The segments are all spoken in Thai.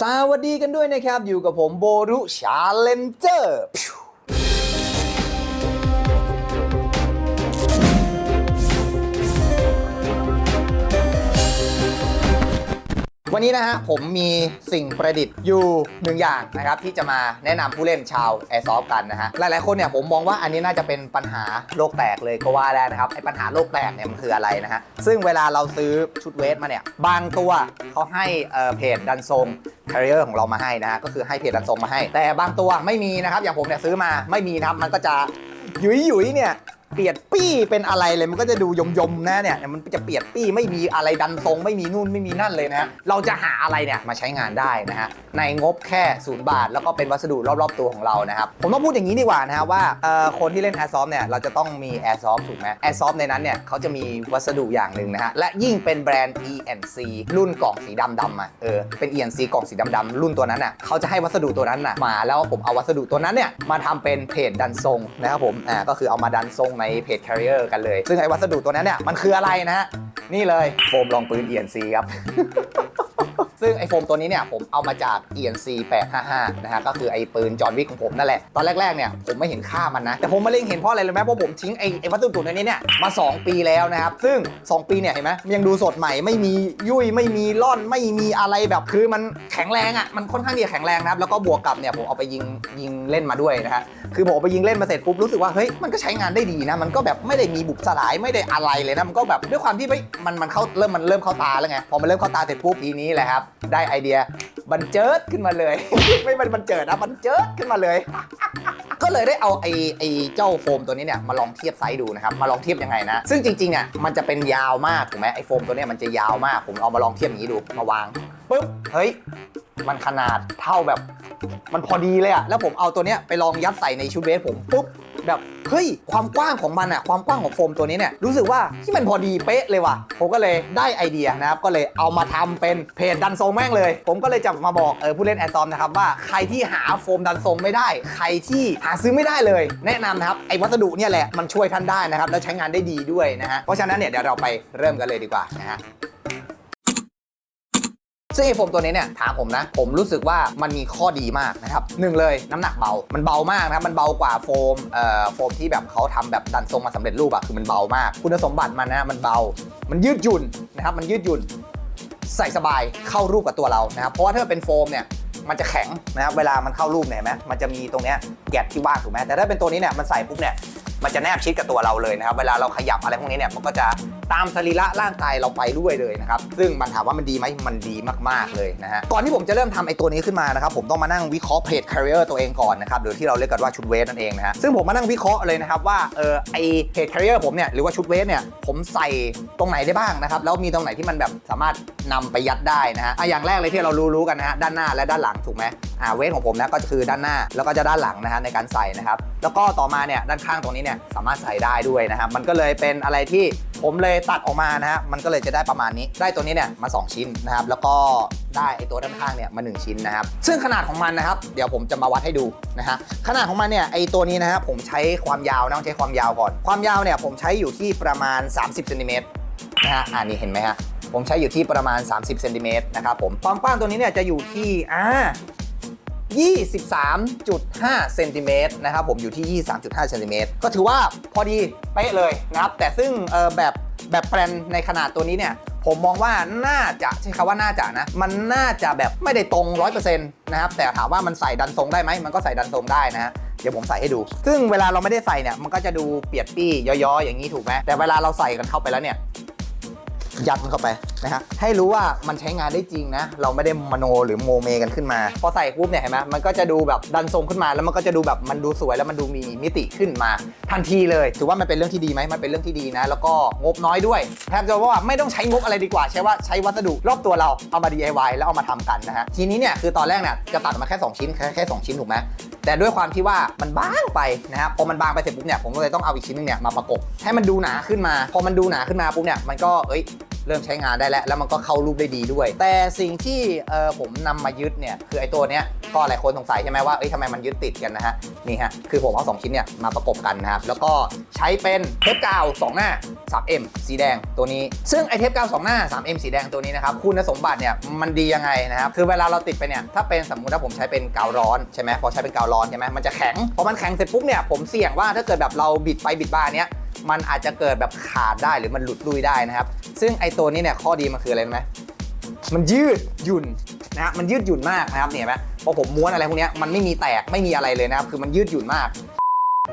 สวัสดีกันด้วยนะครับ อยู่กับผมโบรุชาเลนเจอร์ วันนี้นะฮะผมมีสิ่งประดิษฐ์อยู่หนึ่งอย่างนะครับที่จะมาแนะนำผู้เล่นชาว Airsoft กันนะฮะหลายๆคนเนี่ยผมมองว่าอันนี้น่าจะเป็นปัญหาโลกแตกเลยก็ว่าได้นะครับไอ้ปัญหาโลกแตกเนี่ยมันคืออะไรนะฮะซึ่งเวลาเราซื้อชุดเวทมาเนี่ยบางตัวเขาให้เอ่อเพจดันทรง c a r r i e r ของเรามาให้นะฮะก็คือให้เพจดันทรงมาให้ แต่บางตัวไม่มีนะครับอย่างผมเนี่ยซื้อมาไม่มีนะครับมันก็จะยุยยุยเนี่ย เปียดปี้เป็นอะไรเลยมันก็จะดูยมยมนะเนี่ยมันจะเปียดปี้ไม่มีอะไรดันทรง ไม่มีนู่นไม่มีนั่นเลยนะฮะเราจะหาอะไรเนี่ยมาใช้งานได้นะฮะในงบแค่ศูนย์บาท แล้วก็เป็นวัสดุรอบๆตัวของเรานะครับผมต้องพูดอย่างนี้ดีกว่านะฮะว่าเอ่อคนที่เล่น Airsoft เนี่ยเราจะต้องมี Airsoft ถูกไหม Airsoft ในนั้นเนี่ยเขาจะมีวัสดุอย่างหนึ่งนะฮะและยิ่งเป็นแบรนด์ ENC รุ่นกล่องสีดำดำอะเออเป็น ENC กล่องสีดำดำๆรุ่นตัวนั้นอะเขาจะให้วัสดุตัวนั้นน่ะมาแล้วผมเอาวัสดุตัวนั้นเนี่ยมาทำเป็นเพจดันทรงนะครับผมอ่าก็คือเอามาดันทรงในเพจ Carrier กันเลย ซึ่งไอ้วัสดุตัวนั้นเนี่ยมันคืออะไรนะฮะนี่เลยโฟมรองปืน ENC ครับ ซึ่งไอโฟมตัวนี้เนี่ยผมเอามาจาก ENC 855นะฮะก็คือไอปืนจอห์นวิกของผมนั่นแหละ ตอนแรกๆเนี่ยผมไม่เห็นค่ามันนะ แต่ผมมาเล็งเห็นเพราะอะไรรู้ไหมเพราะผมทิ้งไอไอวัสดุตัวนี้เนี่ยมา 2 ปีแล้วนะครับ ซึ่ง 2 ปีเนี่ยเห็นไหมมันยังดูสดใหม่ไม่มียุ่ยไม่มีร่อนไม่มีอะไรแบบคือมันแข็งแรงอะมันค่อนข้างที่จะแข็งแรงนะครับแล้วก็บวกกับเนี่ยผมเอาไปยิงยิงเล่นมาด้วยนะฮะคือผมเอาไปยิงเล่นมาเสร็จปุ๊บรู้สึกว่าเฮ้ยมันก็ใช้งานได้ดีนะ มันก็แบบไม่ได้มีบุบสลายไม่ได้อะไรเลยนะมันก็แบบด้วยความที่มันมันเข้าเริ่มมันเริ่มเข้าตาแล้วไงพอมันเริ่มเข้าตาเสร็จปุ๊บทีนี้แหละครับได้ไอเดียบันเจิดขึ้นมาเลย ไม่เป็นบันเจิดนะบันเจิดขึ้นมาเลย ก็เลยได้เอาไอ้ไอ้เจ้าโฟมตัวนี้เนี่ยมาลองเทียบไซส์ดูนะครับมาลองเทียบยังไงนะ ซึ่งจริงๆเนี่ยมันจะเป็นยาวมากถูกไหมไอ้โฟมตัวนี้มันจะยาวมากผมเอามาลองเทียบอย่างนี้ดูมาวางปุ๊บเฮ้ยมันขนาดเท่าแบบ มันพอดีเลยอะแล้วผมเอาตัวเนี้ยไปลองยัดใส่ในชุดเบสผมปุ๊บ แบบเฮ้ยความกว้างของมันอะความกว้างของโฟมตัวนี้เนี่ยรู้สึกว่าที่มันพอดีเป๊ะเลยว่ะผมก็เลยได้ไอเดียนะครับก็เลยเอามาทำเป็นเพจดันทรงแม่งเลย ผมก็เลยจะมาบอกเออผู้เล่นแอร์ซอมนะครับว่าใครที่หาโฟมดันทรงไม่ได้ ใครที่หาซื้อไม่ได้เลย แนะนำนะครับไอ้วัสดุเนี่ยแหละมันช่วยท่านได้นะครับแล้วใช้งานได้ดีด้วยนะฮะเพราะฉะนั้นเนี่ยเดี๋ยวเราไปเริ่มกันเลยดีกว่านะฮะ ซึ่งไอโฟมตัวนี้เนี่ยถามผมนะ ผมรู้สึกว่ามันมีข้อดีมากนะครับหนึ่งเลยน้ำหนักเบา มันเบามากนะครับมันเบากว่าโฟมเอ่อโฟมที่แบบเขาทำแบบดันทรงมาสำเร็จรูปอะคือมันเบามาก คุณสมบัติมันนะมันเบา มันยืดหยุ่นนะครับมันยืดหยุ่นใส่สบายเข้ารูปกับตัวเรานะครับเพราะว่าถ้าเป็นโฟมเนี่ยมันจะแข็งนะครับเวลามันเข้ารูปเนี่ยเห็นไหมมันจะมีตรงเนี้ยแกะที่ว่างถูกไหมแต่ถ้าเป็นตัวนี้เนี่ยมันใส่ปุ๊บเนี่ยมันจะแนบชิดกับตัวเราเลยนะครับ เวลาเราขยับอะไรพวกนี้เนี่ยมันก็จะ ตามสรีระร่างกายเราไปด้วยเลยนะครับ ซึ่งมันถามว่ามันดีไหมมันดีมากๆเลยนะฮะ ก่อนที่ผมจะเริ่มทำไอ้ตัวนี้ขึ้นมานะครับ ผมต้องมานั่งวิเคราะห์เพจ carrier ตัวเองก่อนนะครับ หรือที่เราเรียกกันว่าชุดเวทนั่นเองนะฮะ ซึ่งผมมานั่งวิเคราะห์เลยนะครับว่า เออไอเพจ carrier ผมเนี่ย หรือว่าชุดเวทเนี่ย ผมใส่ตรงไหนได้บ้างนะครับ แล้วมีตรงไหนที่มันแบบสามารถนำไปยัดได้นะฮะอะอย่างแรกเลยที่เรารู้ๆกันนะฮะ ด้านหน้าและด้านหลังถูกไหมอ่าเวทของผมนะก็คือด้านหน้าแล้วก็จะด้านหลังนะฮะในการใส่นะครับ แล้วก็ต่อมาเนี่ยด้านข้างตรงนี้เนี่ยสามารถใส่ได้ด้วยนะครับมันก็เลยเป็นอะไรที่ ผมเลยตัดออกมานะฮะมันก็เลยจะได้ประมาณนี้ ได้ตัวนี้เนี่ยมา 2 ชิ้นนะครับแล้วก็ได้ไอตัวด้านข้างเนี่ยมา 1 ชิ้นนะครับซึ่งขนาดของมันนะครับ เดี๋ยวผมจะมาวัดให้ดูนะฮะขนาดของมันเนี่ยไอตัวนี้นะครับผมใช้ความยาวนะต้องใช้ความยาวก่อน ความยาวเนี่ยผมใช้อยู่ที่ประมาณ 30เซนติเมตรนะฮะอ่านี่เห็นไหมฮะผมใช้อยู่ที่ประมาณ 30เซนติเมตรนะครับผมความกว้างตัวนี้เนี่ยจะอยู่ที่อ่า 23.5 เซนติเมตรนะครับผมอยู่ที่ 23.5 เซนติเมตรก็ถือว่าพอดีเป๊ะเลยนะครับแต่ซึ่งแบบแบบแปลนในขนาดตัวนี้เนี่ยผมมองว่าน่าจะใช้คำว่าน่าจะนะ มันน่าจะแบบไม่ได้ตรง 100%นะครับแต่ถามว่ามันใส่ดันทรงได้ไหมมันก็ใส่ดันทรงได้นะฮะเดี๋ยวผมใส่ให้ดู ซึ่งเวลาเราไม่ได้ใส่เนี่ยมันก็จะดูเปียดปี้ย้อยๆ อย่างนี้ถูกไหมแต่เวลาเราใส่กันเข้าไปแล้วเนี่ยยัดมันเข้าไป นะฮะให้รู้ว่ามันใช้งานได้จริงนะ เราไม่ได้มโนหรือโมเมกันขึ้นมา พอใส่ปุ๊บเนี่ยเห็นไหมมันก็จะดูแบบดันทรงขึ้นมา แล้วมันก็จะดูแบบมันดูสวยแล้วมันดูมีมิติขึ้นมา ทันทีเลยถือว่ามันเป็นเรื่องที่ดีไหมมันเป็นเรื่องที่ดีนะ แล้วก็งบน้อยด้วยแทบจะว่าไม่ต้องใช้งบอะไรดีกว่า ใช้ว่าใช้วัสดุรอบตัวเราเอามา DIY แล้วเอามาทำกันนะฮะทีนี้เนี่ยคือตอนแรกเนี่ยจะตัดมาแค่ 2 ชิ้นแค่แค่สองชิ้นถูกไหมแต่ด้วยความที่ว่ามันบางไปนะครับพอมันบางไปเสร็จปุ๊บเนี่ยผมก็เลยต้องเอาอีกชิ้นนึงเนี่ยมาประกบให้มันดูหนาขึ้นมา พอมันดูหนาขึ้นมาปุ๊บเนี่ยมันก็เอ้ยเริ่มใช้งานได้แล้วแล้วมันก็เข้ารูปได้ดีด้วย แต่สิ่งที่เออผมนำมายึดเนี่ยคือไอ้ตัวเนี้ยก็หลายคนสงสัยใช่ไหมว่าเอ้ยทำไมมันยึดติดกันนะฮะนี่ฮะคือผมเอาสองชิ้นเนี่ยมาประกบกันนะครับแล้วก็ใช้เป็นเทปกาวสองหน้า 3M สีแดงตัวนี้ ซึ่งไอเทปกาวสองหน้า 3M สีแดงตัวนี้นะครับคุณสมบัติเนี่ยมันดียังไงนะครับคือเวลาเราติดไปเนี่ยถ้าเป็นสมมุติว่าผมใช้เป็นกาวร้อนใช่ไหมพอใช้เป็นกาวร้อนใช่ไหมมันจะแข็งพอมันแข็งเสร็จปุ๊บเนี่ยผมเสี่ยงว่าถ้าเกิดแบบเราบิดไปบิดมาเนี้ย มันอาจจะเกิดแบบขาดได้หรือมันหลุดลุยได้นะครับ ซึ่งไอตัวนี้เนี่ยข้อดีมันคืออะไรไหมมันยืดหยุ่นนะฮะมันยืดหยุ่นมากนะครับเนี่ยนไหมพอผมม้วนอะไรพวกนี้มันไม่มีแตกไม่มีอะไรเลยนะครับคือมันยืดหยุ่นมาก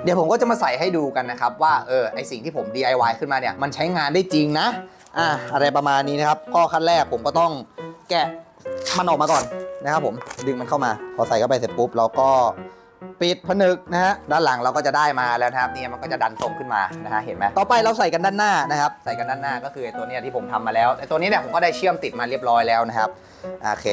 เดี๋ยวผมก็จะมาใส่ให้ดูกันนะครับ ว่าเออไอสิ่งที่ผม DIY ขึ้นมาเนี่ยมันใช้งานได้จริงนะอ่าอะไรประมาณนี้นะครับข้อขั้นแรกผมก็ต้องแกะมันออกมาก่อนนะครับผมดึงมันเข้ามา พอใส่เข้าไปเสร็จปุ๊บเราก็ ปิดผนึกนะฮะด้านหลังเราก็จะได้มาแล้วนะครับเนี่ยมันก็จะดันตรงขึ้นมานะฮะเห็นไหมต่อไปเราใส่กันด้านหน้านะครับใส่กันด้านหน้าก็คือไอ้ตัวเนี้ยที่ผมทำมาแล้วไอ้ตัวนี้เนี่ยผมก็ได้เชื่อมติดมาเรียบร้อยแล้วนะครับโอเค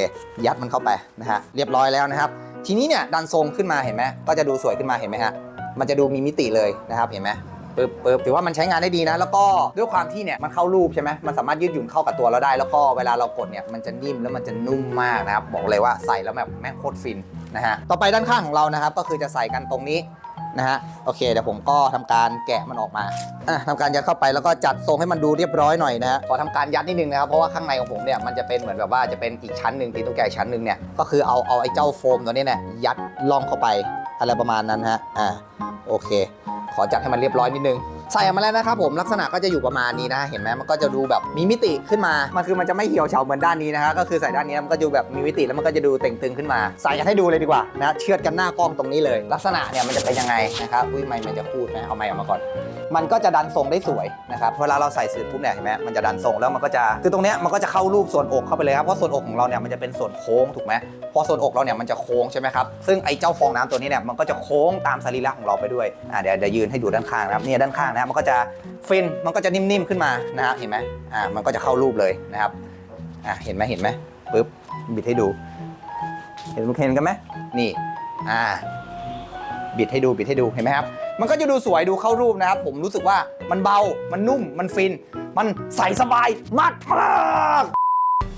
ยัดมันเข้าไปนะฮะเรียบร้อยแล้วนะครับ ทีนี้เนี่ยดันทรงขึ้นมาเห็นไหมก็จะดูสวยขึ้นมาเห็นไหมฮะมันจะดูมีมิติเลยนะครับเห็นไหมปึ๊บปึ๊บถือว่ามันใช้งานได้ดีนะ แล้วก็ด้วยความที่เนี่ยมันเข้ารูปใช่ไหมมันสามารถยืดหยุ่นเข้ากับตัวเราได้ แล้วก็เวลาเรากดเนี่ยมันจะนิ่มแล้วมันจะนุ่มมากนะครับบอกเลยว่าใส่แล้วแบบแม่งโคตรฟิน นะฮะต่อไปด้านข้างของเรานะครับ ก็คือจะใส่กันตรงนี้นะฮะโอเคเดี๋ยวผมก็ทำการแกะมันออกมาอะทำการยัดเข้าไปแล้วก็จัดทรงให้มันดูเรียบร้อยหน่อยนะฮะขอทำการยัดนิดนึงนะครับเพราะว่าข้างในของผมเนี่ยมันจะเป็นเหมือนแบบว่าจะเป็นอีกชั้นหนึ่งตีตุ๊กแกอีกชั้นหนึ่งเนี่ยก็คือเอาเอาไอ้เจ้าโฟมตัวนี้เนี่ยยัดล่องเข้าไปอะไรประมาณนั้นฮะอ่าโอเค ขอจัดให้มันเรียบร้อยนิดนึง ใส่ออกมาแล้วนะครับผมลักษณะก็จะอยู่ประมาณนี้นะ เห็นไหมมันก็จะดูแบบมีมิติขึ้นมา มันคือมันจะไม่เหี่ยวเฉาเหมือนด้านนี้นะฮะก็คือใส่ด้านนี้มันก็ดูแบบมีมิติแล้วมันก็จะดูเต่งตึงขึ้นมา ใส่กันให้ดูเลยดีกว่านะเชือดกันหน้ากล้องตรงนี้เลย ลักษณะเนี่ยมันจะเป็นยังไงนะครับอุ้ยไม่มันจะพูดนะเอาไม้ออกมาก่อน มันก็จะดันทรงได้สวยนะครับเวลาเราใส่สืบปุ๊บเนี่ยเห็นไหมมันจะดันทรงแล้วมันก็จะคือตรงเนี้ยมันก็จะเข้ารูปส่วนอกเข้าไปเลยครับเพราะส่วนอกของเราเนี่ยมันจะเป็นส่วนโค้งถูกไหมพอส่วนอกเราเนี่ยมันจะโค้งใช่ไหมครับซึ่งไอ้เจ้าฟองน้ำตัวนี้เนี่ยมันก็จะโค้งตามสรีระของเราไปด้วยอ่าเดี๋ยวเดี๋ยวยืนให้ดูด้านข้างนะครับเนี่ยด้านข้างนะครับมันก็จะฟินมันก็จะนิ่มๆขึ้นมานะครับเห็นไหมอ่ามันก็จะเข้ารูปเลยนะครับอ่าเห็นไหมเห็นไหมปึ๊บบิดให้ดู เห็นเห็นกันไหมนี่อ่าบิดให้ดูบิดให้ดูเห็นไหมครับ มันก็จะดูสวยดูเข้ารูปนะครับ ผมรู้สึกว่ามันเบา มันนุ่ม มันฟิน มันใส่สบายมากมาก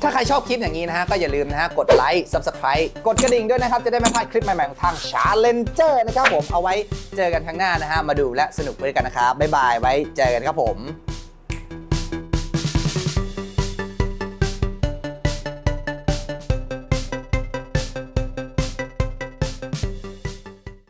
ถ้าใครชอบคลิปอย่างนี้นะฮะ ก็อย่าลืมนะฮะ กดไลค์ subscribe กดกระดิ่งด้วยนะครับ จะได้ไม่พลาดคลิปใหม่ๆ ของทาง Challenger นะครับผมเอาไว้เจอกันครั้งหน้านะฮะ มาดูและสนุกไปด้วยกันนะครับบ๊ายบายไว้เจอกันครับผม